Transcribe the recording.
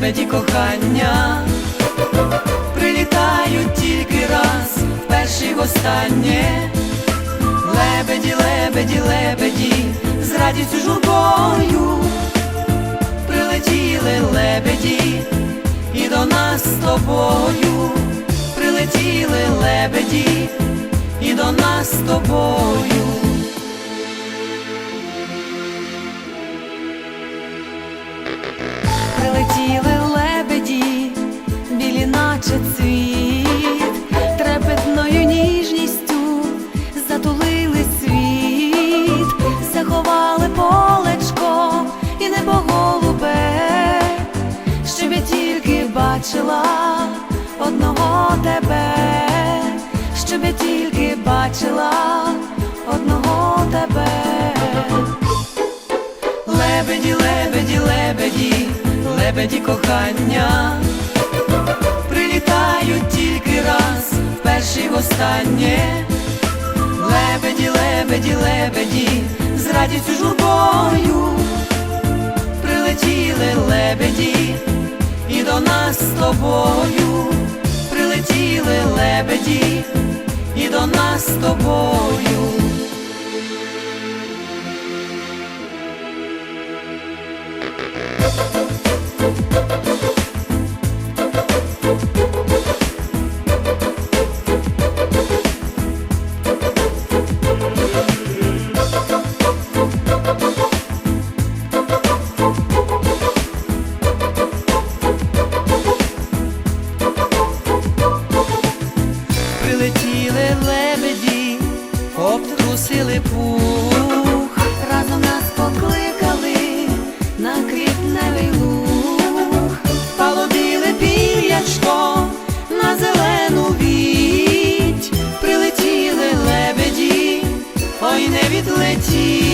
лебеді кохання, прилітають тільки раз, вперше й востаннє. Лебеді, лебеді, лебеді, з радістю журбою прилетіли лебеді, і до нас з тобою прилетіли лебеді, і до нас з тобою. Прилетіли наче цвіт, трепетною ніжністю затулили світ, заховали полечко і небо голубе, щоб я тільки бачила одного тебе, щоб я тільки бачила одного тебе. Лебеді, лебеді, лебеді, лебеді кохання, прилітають тільки раз, вперше й востаннє. Лебеді, лебеді, лебеді, з радістю журбою прилетіли лебеді, і до нас з тобою прилетіли лебеді, і до нас з тобою. пух, разом нас покликали на квітневий луг, Палодили пір'ячком на зелену віть, прилетіли лебеді, ой не відлетіть.